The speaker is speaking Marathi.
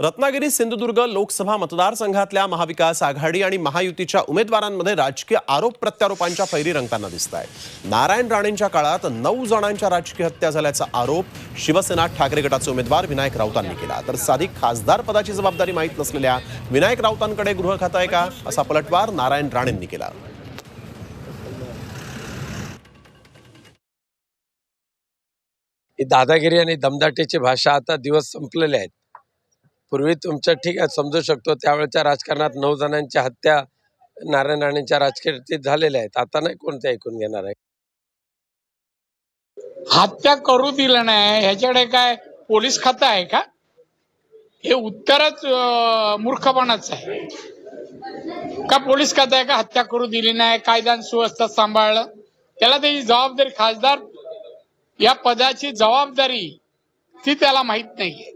रत्नागिरी सिंधुदुर्ग लोकसभा मतदारसंघातल्या महाविकास आघाडी आणि महायुतीच्या उमेदवारांमध्ये राजकीय आरोप प्रत्यारोपांच्या फैरी रंगताना दिसत आहे नारायण राणेंच्या काळात नऊ जणांच्या राजकीय हत्या झाल्याचा आरोप शिवसेना ठाकरे गटाचे उमेदवार विनायक राऊतांनी केला. तर साधी खासदार पदाची जबाबदारी माहीत नसलेल्या विनायक राऊतांकडे गृह खातं आहे का? असा पलटवार नारायण राणेंनी केला. दादागिरी आणि दमदाटीची भाषा आता दिवस संपलेले आहेत. पूर्वी तुमच्या ठीक समजू शकतो. त्यावेळेच्या राजकारणात नऊ जणांच्या हत्या नारायण राणेंच्या राजकीय झालेल्या आहेत. आता नाही कोणते ऐकून घेणार आहे? हत्या करू दिलं नाही. ह्याच्याकडे काय पोलीस खातं आहे का? हे उत्तरच मूर्खपणाच आहे. का पोलीस खातं आहे का? हत्या करू दिली नाही. कायदा सुव्यवस्था सांभाळलं. त्याला त्याची जबाबदारी खासदार या पदाची जबाबदारी ती त्याला माहीत नाहीये.